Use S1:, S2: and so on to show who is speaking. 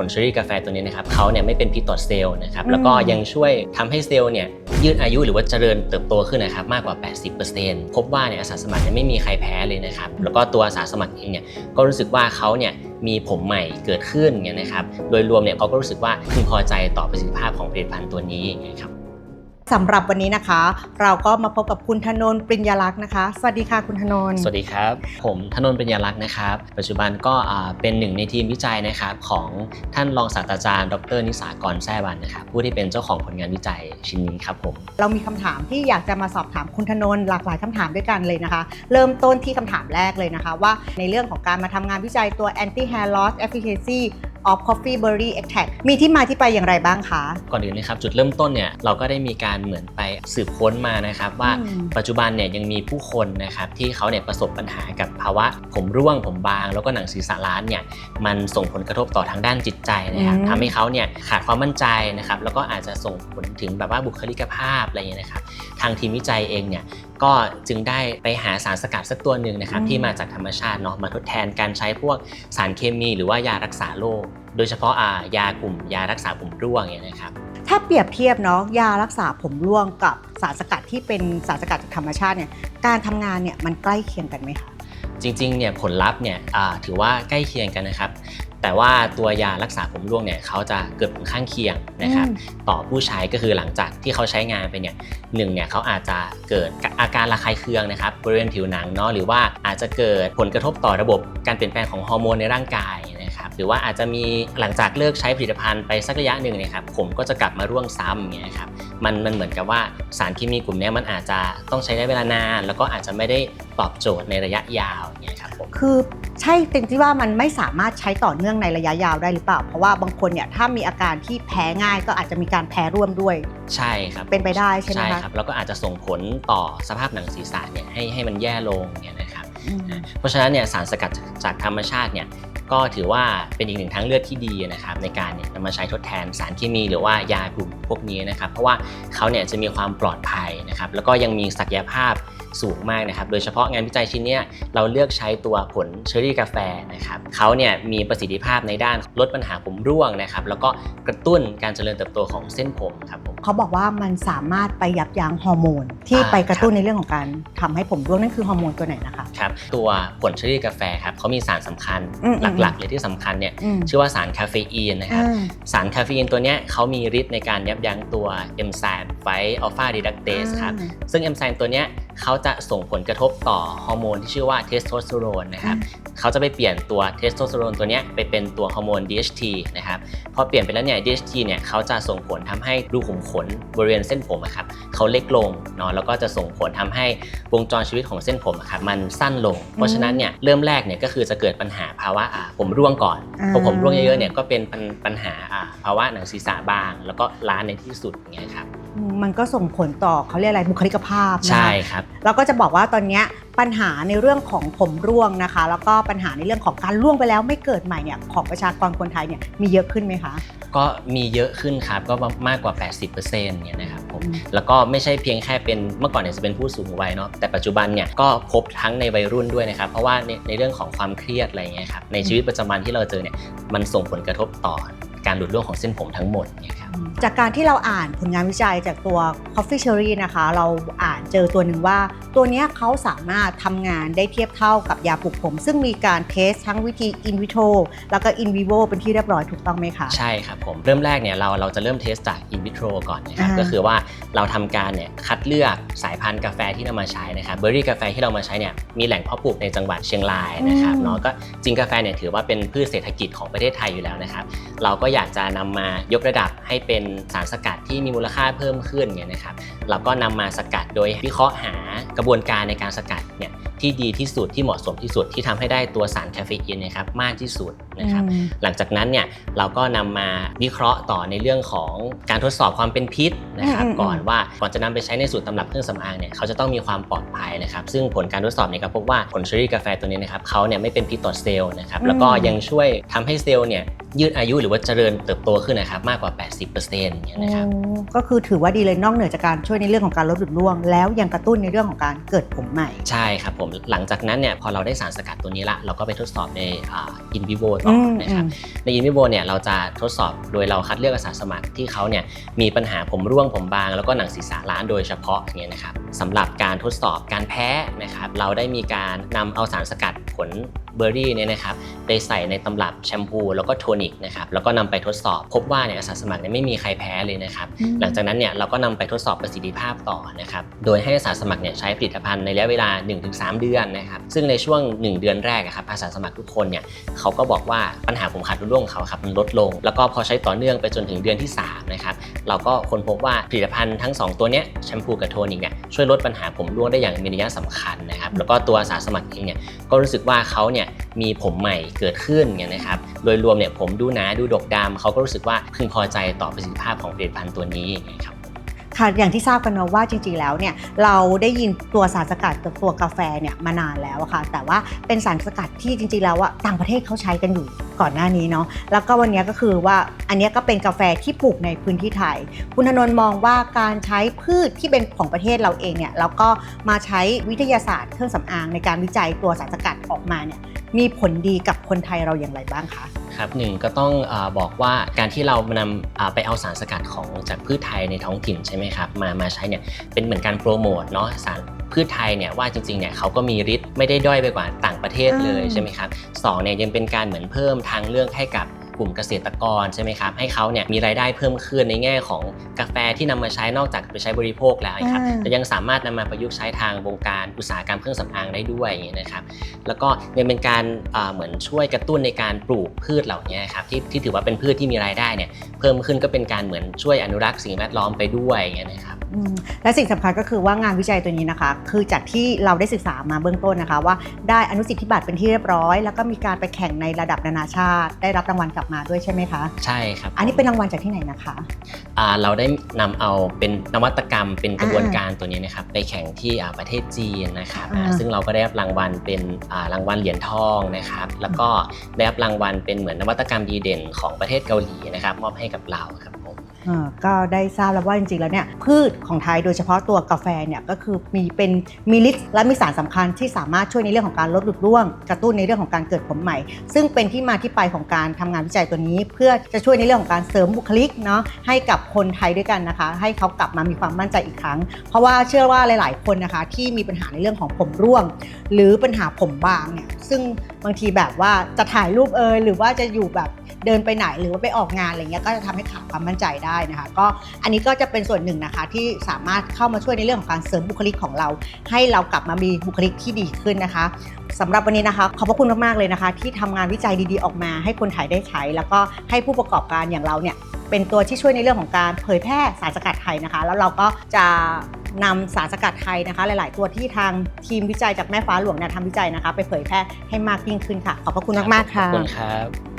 S1: ผลเชอรี่กาแฟตัวนี้นะครับเขาเนี่ยไม่เป็นพิษต่อเซลล์นะครับแล้วก็ยังช่วยทำให้เซลล์เนี่ยยืดอายุหรือว่าเจริญเติบโตขึ้นนะครับมากกว่า 80%พบว่าเนี่ยอาสาสมัครเนี่ยไม่มีใครแพ้เลยนะครับแล้วก็ตัวอาสาสมัครเองเนี่ยก็รู้สึกว่าเขาเนี่ยมีผมใหม่เกิดขึ้นเนี่ยนะครับโดยรวมเนี่ยเขาก็รู้สึกว่าพึงพอใจต่อประสิทธิภาพของผลิตภัณฑ์ตัวนี้นะครับ
S2: สำหรับวันนี้นะคะ เราก็มาพบกับคุณธนนท์ปริญญาลักษณ์นะคะ สวัสดีค่ะคุณธนนท์
S1: สวัสดีครับ ผมธนนท์ปัญญาลักษณ์นะครับ ปัจจุบันก็อ่าเป็นหนึ่งในทีมวิจัยนะครับของท่านรองศาสตราจารย์ ดร นิสากรแซ่บันนะครับผู้ที่เป็นเจ้าของผลงานวิจัยชิ้นนี้ครับผม
S2: เรามีคำถามที่อยากจะมาสอบถามคุณธนนท์หลากหลายคำถามด้วยกันเลยนะคะ เริ่มต้นที่คำถามแรกเลยนะคะ ว่าในเรื่องของการมาทำงานวิจัยตัว anti hair loss efficacy of coffee berry extract มีที่มาที่ไปอย่างไรบ้างคะ
S1: ก่อนอื่นนะครับจุดเริ่มต้นเนี่ยเราก็ได้มีการเหมือนไปสืบค้นมานะครับ ว่า
S2: อืม
S1: ปัจจุบันเนี่ยยังมีผู้คนนะครับที่เขาเนี่ยประสบปัญหากับภาวะผมร่วงผมบาง แล้วก็หนังศีรษะล้านเนี่ยมันส่งผลกระทบต่อทางด้านจิตใจนะครับ
S2: อืม
S1: ทำให้เขาเนี่ยขาดความมั่นใจนะครับแล้วก็อาจจะส่งผลถึงแบบว่าบุคลิกภาพอะไรอย่างเงี้ยนะครับ ทางทีมวิจัยเองเนี่ยก็จึงได้ไปหาสารสกัดสักตัวหนึ่งนะครับที่มาจากธรรมชาติเนาะมาทดแทนการใช้พวกสารเคมีหรือว่ายารักษาโรคโดยเฉพาะอ่ายากลุ่มยารักษาผมร่วงอย่างเงี้ยนะครับ
S2: ถ้าเปรียบเทียบเนาะยารักษาผมร่วงกับสารสกัดที่เป็นสารสกัดจากธรรมชาติเนี่ยการทำงานเนี่ยมันใกล้เคียงกันไหมคะ
S1: จริงๆเนี่ยผลลัพธ์เนี่ยอ่าถือว่าใกล้เคียงกันนะครับ แต่ว่าตัวยารักษาผมร่วงเนี่ยเขาจะเกิดผลข้างเคียงนะครับ
S2: อืม
S1: ต่อผู้ใช้ก็คือหลังจากที่เขาใช้งานไปเนี่ยหนึ่งเนี่ยเขาอาจจะเกิดอาการระคายเคืองนะครับบริเวณผิวหนังเนาะหรือว่าอาจจะเกิดผลกระทบต่อระบบการเปลี่ยนแปลงของฮอร์โมนในร่างกายนะครับ หรือว่าอาจจะมีหลังจากเลิกใช้ผลิตภัณฑ์ไปสักระยะหนึ่งเนะครับผมก็จะกลับมาร่วงซ้ำอย่างเงี้ยครับมันมันเหมือนกับว่าสารเคมีกลุ่มเนี้ยมันอาจจะต้องใช้ได้เวลานาน แล้วก็อาจจะไม่ได้ตอบโจทย์ในระยะยาวอย่างเงี้ยครับผม
S2: คือใช่เป็นที่ว่ามันไม่สามารถใช้ต่อเนื่องในระยะยาวได้หรือเปล่า เพราะว่าบางคนเนี่ยถ้ามีอาการที่แพ้ง่ายก็อาจจะมีการแพ้ร่วมด้วย
S1: ใช่ครับ
S2: เป็นไปได้ใช่ไหมคะ
S1: ครับแล้วก็อาจจะส่งผลต่อสภาพหนังศีรษะเนี่ยให้ให้มันแย่ลงเนี่ยนะครับ
S2: อืม
S1: เพราะฉะนั้นเนี่ยสารสกัดจากธรรมชาติเนี่ย ก็ถือว่าเป็นอีกหนึ่งทางเลือกที่ดีนะครับในการเนี่ยนำมาใช้ทดแทนสารเคมี หรือว่ายากลุ่มพวกนี้นะครับเพราะว่าเขาเนี่ยจะมีความปลอดภัยนะครับแล้วก็ยังมีศักยภาพสูงมากนะครับ โดยเฉพาะงานวิจัยชิ้นเนี้ยเราเลือกใช้ตัวผลเชอร์รี่กาแฟนะครับเขาเนี่ยมีประสิทธิภาพในด้านลดปัญหาผมร่วงนะครับ แล้วก็กระตุ้นการเจริญเติบโตของเส้นผมครับผม
S2: เขาบอกว่ามันสามารถไปยับยั้งฮอร์โมนที่ไปกระตุ้นในเรื่องของการทำให้ผมร่วงนั่นคือฮอร์โมนตัวไหนนะคะ
S1: ตัวผลเชอร์รี่กาแฟครับเขามีสารสำคัญ
S2: อืม
S1: หลักๆเลยที่สำคัญเนี่ย
S2: อืม
S1: ชื่อว่าสารคาเฟอีนนะครับ
S2: อ่า
S1: สารคาเฟอีนตัวเนี้ยเขามีฤทธิ์ในการยับยั้งตัวเอนไซม์ไฟอัลฟาดีดักเตสครับซึ่งเอนไซม์ตัวเนี้ยเขาจะส่งผลกระทบต่อฮอร์โมนที่ชื่อว่าเทสโทสเตอโรนนะครับเขาจะไปเปลี่ยนตัวเทสโทสเตอโรนตัวเนี้ยไปเป็นตัวฮอร์โมน DHT นะครับ พอเปลี่ยนไปแล้วเนี่ย DHT เนี่ยเขาจะส่งผลทำให้รูขุมขนบริเวณเส้นผมอะครับเขาเล็กลงเนาะแล้วก็จะส่งผลทำให้วงจรชีวิตของเส้นผมอะครับมันสั้นลง เพราะฉะนั้นเนี่ยเริ่มแรกเนี่ยก็คือจะเกิดปัญหาภาวะอ่าผมร่วงก่อน
S2: อ่า
S1: พอผมร่วงเยอะๆเนี่ยก็เป็นปัญปัญหาอ่าภาวะหนังศีรษะบาง แล้วก็ล้าในที่สุดอย่างเงี้ยครับ
S2: อื มมันก็ส่งผลต่อเขาเรียกอะไรบุคลิกภาพนะคะ
S1: ใช่ครับ
S2: แล้วก็จะบอกว่าตอนเนี้ยปัญหาในเรื่องของผมร่วงนะคะ แล้วก็ปัญหาในเรื่องของการร่วงไปแล้วไม่เกิดใหม่เนี่ยของประชากรคนไทยเนี่ยมีเยอะขึ้นไหมคะ
S1: ก็มีเยอะขึ้นครับก็มากกว่า 80%เนี่ยนะครับผม
S2: อืม
S1: แล้วก็ไม่ใช่เพียงแค่เป็นเมื่อก่อนเนี่ยจะเป็นผู้สูงวัยเนาะแต่ปัจจุบันเนี่ยก็พบทั้งในวัยรุ่นด้วยนะครับ เพราะว่าในในเรื่องของความเครียดอะไรเงี้ยครับในชีวิตประจำวันที่เราเจอเนี่ยมันส่งผลกระทบต่อ การหลุดร่วงของเส้นผมทั้งหมดเนี่ยครับ
S2: จากการที่เราอ่านผลงานวิจัยจากตัว Coffee Cherry นะคะ เราอ่านเจอตัวหนึ่งว่า ตัวเนี้ยเขาสามารถทำงานได้เทียบเท่ากับยาปลุกผม ซึ่งมีการเทสทั้งวิธี in vitro แล้วก็ in vivo เป็นที่เรียบร้อยถูกต้องไหมคะ
S1: ใช่ครับผม เริ่มแรกเนี่ยเราเราจะเริ่มเทสจากอินวิ r โ o ก่อนนะครับ
S2: อ่า
S1: ก็คือว่าเราทำการเนี่ยคัดเลือกสายพันธุ์กาแฟที่นำมาใช้นะครับเบอร์รี่กาแฟที่เรามาใช้เนี่ยมีแหล่งเพาะปลูกในจังหวัดเชียงรายนะครับเนาะก็จริงกาแฟเนี่ยถือว่าเป็นพืชเศรษฐกิจของประเทศไทยอยู่แล้วนะครับเราก็อยากจะนำมายกระดับให้เป็นสารสกัดที่มีมูลค่าเพิ่มขึ้นเนี่ยนะครับเราก็นำมาสกัดโดยวิเคราะห์หากระบวนการในการสกัดเนี่ยที่ดีที่สุดที่เหมาะสมที่สุดที่ทำให้ได้ตัวสารคาเฟอีนเนะครับมากที่สุดนะครับ
S2: อืม
S1: หลังจากนั้นเนี่ยเราก็นำมาวิเคราะห์ต่อในเรื่องของการทดสอบความเป็นพิษนะครับ
S2: อืมอืม
S1: ก่อนว่าก่อนจะนำไปใช้ในสูตรตำรับเครื่องสำอางเนี่ยเขาจะต้องมีความปลอดภัยนะครับซึ่งผลการทดสอบเนี่ยก็พบว่าผลเชอรี่กาแฟตัวนี้นะครับเขาเนี่ยไม่เป็นพิษต่อเซลล์นะครับแล้วก็ยังช่วยทำให้เซลล์เนี่ย ยืดอายุหรือว่าเจริญเติบโตขึ้นนะครับมากกว่า 80%อย่างเงี้ยนะครับ
S2: อืมก็คือถือว่าดีเลยนอกเหนือจากการช่วยในเรื่องของการลดหลุดร่วง แล้วยังกระตุ้นในเรื่องของการเกิดผมใหม่
S1: ใช่ครับผมหลังจากนั้นเนี่ยพอเราได้สารสกัดตัวนี้ละ เราก็ไปทดสอบในอินวิโวต่ออนะครับในอินวิโวเนี่ยเราจะทดสอบโดยเราคัดเลือกอาสาสมัครที่เขาเนี่ยมีปัญหาผมร่วงผมบาง แล้วก็หนังศีรษะล้านโดยเฉพาะเนี่ยนะครับสำหรับการทดสอบการแพ้นะครับเราได้มีการนำเอาสารสกัดผล เบอร์รี่เนี่ยนะครับไปใส่ในตำรับแชมพูแล้วก็โทนิกนะครับแล้วก็นำไปทดสอบ พบว่าเนี่ยอาสาสมัครเนี่ยไม่มีใครแพ้เลยนะครับ
S2: อืม
S1: หลังจากนั้นเนี่ยเราก็นำไปทดสอบประสิทธิภาพต่อนะครับโดยให้อาสาสมัครเนี่ยใช้ผลิตภัณฑ์ในระยะเวลา 1-3 เดือนนะครับซึ่งในช่วง 1 เดือนแรกอะครับอาสาสมัครทุกคนเนี่ยเขาก็บอกว่าปัญหาผมขาดรุ่ร่วงของเขาครับมันลดลง แล้วก็พอใช้ต่อเนื่องไปจนถึงเดือนที่3นะครับเราก็ค้นพบว่าผลิต ภัณฑ์ทั้ง 2 ตัวเนี้ยแชมพูกับโทนิกเนี่ยช่วยลดปัญหาผมร่วงได้อย่างมีนัยสำคัญนะครับแล้วก็ตัวอาสาสมัครเองเนี่ยก็รู้สึกว่าเขาเนี่ยมีผมใหม่เกิดขึ้นเนี่ยนะครับโดยรวมเนี่ยผมดูหนาดูดกดำเขาก็รู้สึกว่าพึงพอใจต่อประสิทธิภาพของผลิตภัณฑ์ตัวนี้อย่างเงี้ยครับ
S2: ค่ะอย่างที่ทราบกันเนอะว่าจริงๆแล้วเนี่ยเราได้ยินตัวสารสกัดกับตัวกาแฟเนี่ยมานานแล้วอะค่ะแต่ว่าเป็นสารสกัดที่จริงๆแล้วอะต่างประเทศเขาใช้กันอยู่ ก่อนหน้านี้เนาะแล้วก็วันนี้ก็คือว่าอันนี้ก็เป็นกาแฟที่ปลูกในพื้นที่ไทย คุณธนนท์มองว่าการใช้พืชที่เป็นของประเทศเราเองเนี่ยแล้วก็มาใช้วิทยาศาสตร์เครื่องสำอางในการวิจัยตัวสารสกัดออกมาเนี่ยมีผลดีกับคนไทยเราอย่างไรบ้างคะ
S1: ครับหนึ่งก็ต้องอบอกว่าการที่เรานำอ่าไปเอาสารสกัดของจากพืชไทยในท้องถิ่นใช่ไหมครับมามาใช้เนี่ยเป็นเหมือนการโปรโมทเนาะสาร พืชไทยเนี่ยว่าจริงๆเนี่ยเขาก็มีฤทธิ์ไม่ได้ด้อยไปกว่าต่างประเทศเลย
S2: อืม
S1: ใช่ไหมครับสองเนี่ยยังเป็นการเหมือนเพิ่มทางเลือกให้กับกลุ่มเกษตรกรใช่ไหมครับให้เขาเนี่ยมีรายได้เพิ่มขึ้นในแง่ของกาแฟที่นำมาใช้นอกจากไปใช้บริโภคแล้วนะครับ
S2: อ่า
S1: แต่ยังสามารถนำมาประยุกต์ใช้ทางวงการอุตสาหกรรมเครื่องสำอางได้ด้วยอย่างเงี้ยนะครับแล้วก็ยังเป็นการอ่าเหมือนช่วยกระตุ้นในการปลูกพืชเหล่านี้ครับที่ที่ถือว่าเป็นพืชที่มีรายได้เนี่ยเพิ่มขึ้นก็เป็นการเหมือนช่วยอนุรักษ์สิ่งแวดล้อมไปด้วยอย่างเงี้ยนะครับ
S2: อืมและสิ่งสำคัญก็คือว่างานวิจัยตัวนี้นะคะ คือจากที่เราได้ศึกษามาเบื้องต้นนะคะ ว่าได้อนุสิทธิบัตรเป็นที่เรียบร้อย แล้วก็มีการไปแข่งในระดับนานาชาติ ได้รับรางวัลกลับมาด้วยใช่ไหมคะ
S1: ใช่ครับ
S2: อันนี้เป็นรางวัลจากที่ไหนนะคะ
S1: อ่าเราได้นำเอาเป็นนวัตกรรมเป็นกระบวนการตัวนี้นะครับไปแข่งที่อ่าประเทศจีนนะครับอ่า
S2: อ่า
S1: ซึ่งเราก็ได้รับรางวัลเป็นอ่ารางวัลเหรียญทองนะครับ แล้วก็ได้รับรางวัลเป็นเหมือนนวัตกรรมดีเด่นของประเทศเกาหลีนะครับมอบให้กับเราครับผม
S2: เอ่อก็ได้ทราบแล้วว่าจริงๆแล้วเนี่ยพืชของไทยโดยเฉพาะตัวกาแฟเนี่ยก็คือมีเป็นมีฤทธิ์และมีสารสำคัญที่สามารถช่วยในเรื่องของการลดหลุดร่วง กระตุ้นในเรื่องของการเกิดผมใหม่ ซึ่งเป็นที่มาที่ไปของการทำงานวิจัยตัวนี้ เพื่อจะช่วยในเรื่องของการเสริมบุคลิกเนาะให้กับคนไทยด้วยกันนะคะ ให้เขากลับมามีความมั่นใจอีกครั้ง เพราะว่าเชื่อว่าหลาย ๆ คนนะคะที่มีปัญหาในเรื่องของผมร่วง หรือปัญหาผมบางเนี่ยซึ่งบางทีแบบว่าจะถ่ายรูปเอยหรือว่าจะอยู่แบบ เดินไปไหนหรือว่าไปออกงานอะไรเงี้ยก็จะทำให้ขาดความมั่นใจได้นะคะ ก็อันนี้ก็จะเป็นส่วนหนึ่งนะคะที่สามารถเข้ามาช่วยในเรื่องของการเสริมบุคลิกของเรา ให้เรากลับมามีบุคลิกที่ดีขึ้นนะคะสำหรับวันนี้นะคะขอบพระคุณมากๆเลยนะคะ ที่ทำงานวิจัยดีๆออกมา ให้คนไทยได้ใช้ แล้วก็ให้ผู้ประกอบการอย่างเราเนี่ยเป็นตัวที่ช่วยในเรื่องของการเผยแพร่สารสกัดไทยนะคะ แล้วเราก็จะนำสารสกัดไทยนะคะ หลาย ๆ ตัวที่ทางทีมวิจัยจากแม่ฟ้าหลวงเนี่ยทำวิจัยนะคะ ไปเผยแพร่ให้มากยิ่งขึ้นค่ะ ขอบพระคุณมาก ๆ ค่ะ
S1: ขอบคุณครับ